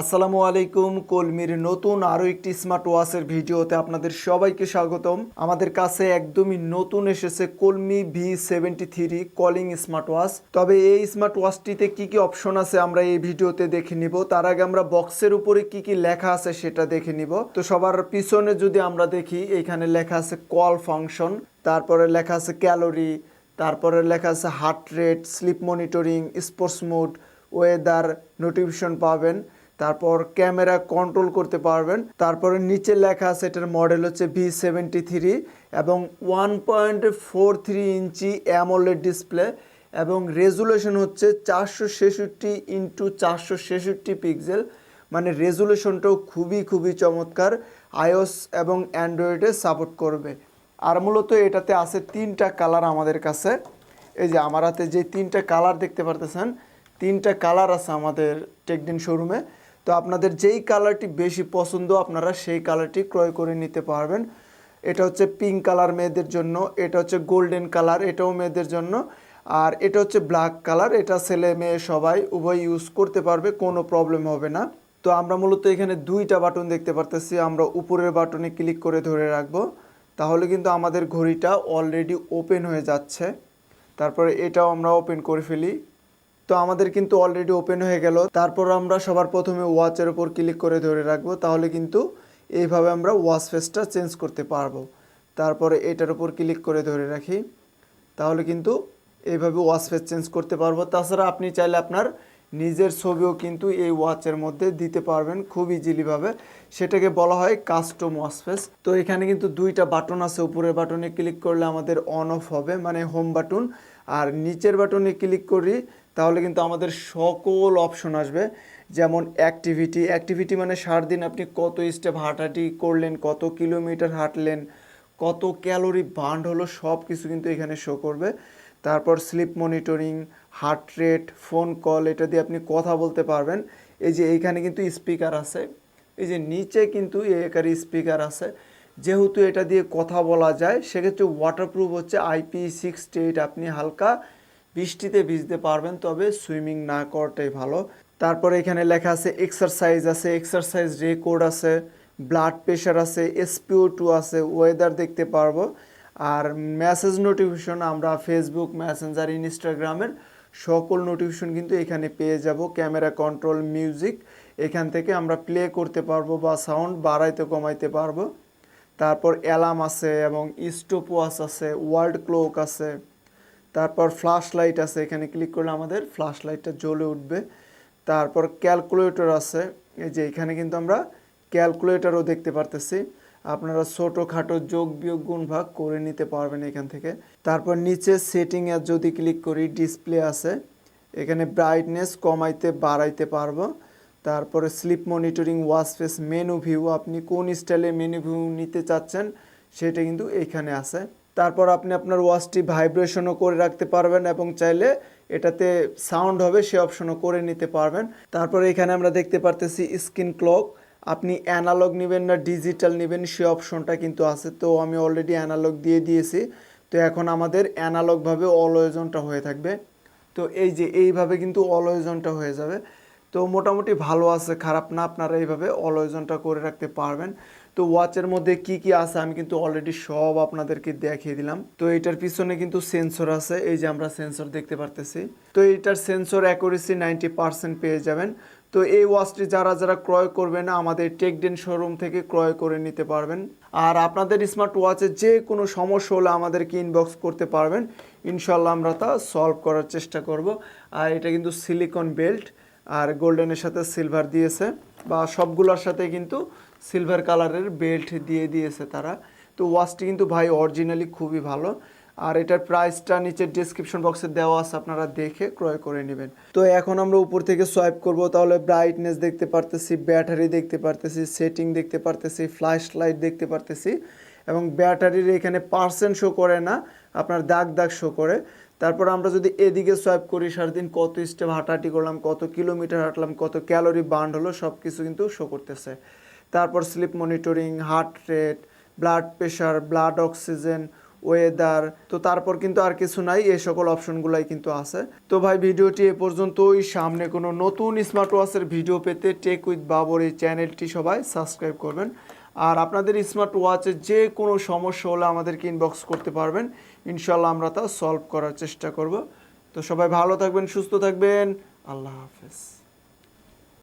আসসালামু আলাইকুম, কলমির নতুন আরও একটি স্মার্ট ওয়াচের ভিডিওতে আপনাদের সবাইকে স্বাগতম। আমাদের কাছে একদমই নতুন এসেছে Colmi V seventy three calling smart watch তবে এই স্মার্ট ওয়াচটিতে কি কি অপশন আছে আমরা এই ভিডিওতে দেখে নিব। তার আগে আমরা বক্সের উপরে কি কি লেখা আছে সেটা দেখে নিব। তো সবার পিছনে যদি আমরা দেখি, এখানে লেখা আছে কল ফাংশন তারপরে লেখা আছে ক্যালোরি তারপরে লেখা আছে heart rate sleep monitoring sports mode weather notification পাবেন। তারপর ক্যামেরা কন্ট্রোল করতে পারবেন। তারপরে নিচে লেখা আছে, এটার মডেল হচ্ছে ভি সেভেন্টি থ্রি এবং one point four three inch AMOLED display এবং রেজুলেশন হচ্ছে চারশো ছেষট্টি ইন্টু চারশো ছেষট্টি পিক্সেল মানে রেজুলেশনটাও খুবই খুবই চমৎকার। আইওস এবং অ্যান্ড্রয়েডে সাপোর্ট করবে। আর মূলত এটাতে আছে তিনটা কালার আমাদের কাছে। এই যে আমার হাতে যে তিনটা কালার দেখতে পারতেছেন, তিনটা কালার আছে আমাদের টেকডিন শোরুমে তো আপনাদের যেই কালারটি বেশি পছন্দ, আপনারা সেই কালারটি ক্রয় করে নিতে পারবেন। এটা হচ্ছে পিঙ্ক কালার মেয়েদের জন্য, এটা হচ্ছে গোল্ডেন কালার এটাও মেয়েদের জন্য। আর এটা হচ্ছে ব্ল্যাক কালার এটা ছেলে মেয়ে সবাই উভয় ইউজ করতে পারবে, কোনো প্রবলেম হবে না। তো আমরা মূলত এখানে দুইটা বাটন দেখতে পারতেছি, আমরা উপরের বাটনে ক্লিক করে ধরে রাখব। তাহলে কিন্তু আমাদের ঘড়িটা অলরেডি ওপেন হয়ে যাচ্ছে। তারপরে এটাও আমরা ওপেন করে ফেলি। তো আমাদের কিন্তু অলরেডি ওপেন হয়ে গেল। তারপর আমরা সবার প্রথমে ওয়াচের উপর ক্লিক করে ধরে রাখব, তাহলে কিন্তু এইভাবে আমরা ওয়াচ ফেসটা চেঞ্জ করতে পারব। তারপরে এটার উপর ক্লিক করে ধরে রাখি, তাহলে কিন্তু এইভাবে ওয়াচ ফেস চেঞ্জ করতে পারব। তাছাড়া আপনি চাইলে আপনার নিজের ছবিও কিন্তু এই ওয়াচের মধ্যে দিতে পারবেন খুব ইজিলিভাবে সেটাকে বলা হয় কাস্টম ওয়াচ ফেস তো এখানে কিন্তু দুইটা বাটন আছে, উপরের বাটনে ক্লিক করলে আমাদের অন অফ হবে মানে হোম বাটন আর নিচের বাটনে ক্লিক করি তাহলে কিন্তু আমাদের সকল অপশন আসবে। যেমন অ্যাক্টিভিটি অ্যাক্টিভিটি মানে সারাদিন আপনি কত স্টেপ হাঁটাহাঁটি করলেন, কত কিলোমিটার হাঁটলেন, কত ক্যালোরি বার্ন হলো সব কিছু কিন্তু এখানে শো করবে। তারপর sleep monitoring heart rate phone call এটা দিয়ে আপনি কথা বলতে পারবেন। এই যে এইখানে কিন্তু স্পিকার আছে। এই যে নিচে কিন্তু একার স্পিকার আছে। যেহেতু এটা দিয়ে কথা বলা যায়, সেক্ষেত্রে ওয়াটারপ্রুফ হচ্ছে আইপি সিক্সটি এইট আপনি হালকা বৃষ্টিতে ভিজতে পারবেন, তবে সুইমিং না করাটাই ভালো। তারপরে এখানে লেখা আছে, এক্সারসাইজ আছে, এক্সারসাইজ রেকর্ড আছে, ব্লাড প্রেশার আছে এসপিও টু আছে, ওয়েদার দেখতে পারব। আর মেসেজ নোটিফিকেশন, আমরা ফেসবুক, মেসেঞ্জার, ইনস্টাগ্রামের সকল নোটিফিকেশন কিন্তু এখানে পেয়ে যাব। ক্যামেরা কন্ট্রোল মিউজিক, এখান থেকে আমরা প্লে করতে পারব বা সাউন্ড বাড়াইতে কমাইতে পারব। তারপর অ্যালার্ম আছে এবং স্টপ ওয়াচ আছে, ওয়ার্ল্ড ক্লোক আছে। তারপর ফ্ল্যাশ লাইট আছে, এখানে ক্লিক করলে আমাদের ফ্ল্যাশ লাইটটা জ্বলে উঠবে। তারপর ক্যালকুলেটর আছে, এই যে এখানে কিন্তু আমরা ক্যালকুলেটরও দেখতে পারতেছি। আপনারা ছোটোখাটো যোগ, বিয়োগ, গুণ, ভাগ করে নিতে পারবেন এখান থেকে। তারপর নিচে সেটিং সেটিংয়ে যদি ক্লিক করি ডিসপ্লে আছে, এখানে ব্রাইটনেস কমাইতে, বাড়াইতে পারব। তারপরে sleep monitoring watch face menu view আপনি কোন স্টাইলে মেনু ভিউ নিতে চাচ্ছেন, সেটা কিন্তু এখানে আছে। তারপর আপনি আপনার ওয়াচটি ভাইব্রেশনও করে রাখতে পারবেন এবং চাইলে এটাতে সাউন্ড হবে, সে অপশনও করে নিতে পারবেন। তারপরে এখানে আমরা দেখতে পারতেছি স্ক্রিন ক্লক। আপনি অ্যানালগ নেবেন না, ডিজিটাল নেবেন, সে অপশনটা কিন্তু আছে। তো আমি অলরেডি অ্যানালগ দিয়ে দিয়েছি। তো এখন আমাদের অ্যানালগভাবে অলওয়েজনটা হয়ে থাকবে। তো এই যে এইভাবে কিন্তু অলওয়েজনটা হয়ে যাবে। তো মোটামুটি ভালো আছে, খারাপ না, আপনারা এইভাবে অলওয়েজনটা করে রাখতে পারবেন। তো ওয়াচের মধ্যে কি কি আছে আমি কিন্তু অলরেডি সব আপনাদেরকে দেখিয়ে দিলাম। তো এটার পিছনে কিন্তু সেন্সর আছে, এই যে আমরা সেন্সর দেখতে পারতেছি। তো এটার সেন্সর অ্যাকুরেসি নাইনটি পার্সেন্ট পেয়ে যাবেন। তো এই ওয়াচটি যারা যারা ক্রয় করবেন আমাদের টেকডেন শোরুম থেকে ক্রয় করে নিতে পারবেন। আর আপনাদের স্মার্ট ওয়াচে যে কোনো সমস্যা হলে আমাদেরকে ইনবক্স করতে পারবেন। ইনশাল্লাহ আমরা তা সলভ করার চেষ্টা করব। আর এটা কিন্তু সিলিকন বেল্ট আর গোল্ডেনের সাথে সিলভার দিয়েছে বা সবগুলোর সাথে কিন্তু সিলভার কালারের বেল্ট দিয়ে দিয়েছে তারা। তো ওয়াচটি কিন্তু ভাই অরিজিনালি খুবই ভালো। আর এটার প্রাইসটা নিচের ডিসক্রিপশন বক্সে দেওয়া আছে, আপনারা দেখে ক্রয় করে নেবেন। তো এখন আমরা উপর থেকে সোয়াইপ করব, তাহলে ব্রাইটনেস দেখতে পারতেছি ব্যাটারি দেখতে পারতেছি সেটিং দেখতে পারতেছি ফ্ল্যাশ লাইট দেখতে পারতেছি। এবং ব্যাটারির এখানে পার্সেন্ট শো করে না, আপনার দাগ দাগ শো করে। তারপর আমরা যদি এদিকে সোয়াইপ করি সারাদিন কত স্টেপ হাঁটাহাঁটি করলাম, কত কিলোমিটার হাঁটলাম, কত ক্যালোরি বার্ন হলো সব কিছু কিন্তু শো করতেছে। তারপর sleep monitoring heart rate blood pressure blood oxygen weather তো তারপর কিন্তু আর কিছু নাই, এই সকল অপশনগুলাই কিন্তু আছে। তো ভাই, ভিডিওটি এ পর্যন্তই। সামনে কোনো নতুন স্মার্ট ওয়াচের ভিডিও পেতে টেক উইথ বাবর এই চ্যানেলটি সবাই সাবস্ক্রাইব করবেন। আর আপনাদের স্মার্ট ওয়াচে যে কোনো সমস্যা হলে আমাদেরকে ইনবক্স করতে পারবেন। ইনশাল্লাহ আমরা তা সলভ করার চেষ্টা করব। তো সবাই ভালো থাকবেন, সুস্থ থাকবেন। আল্লাহ হাফেজ।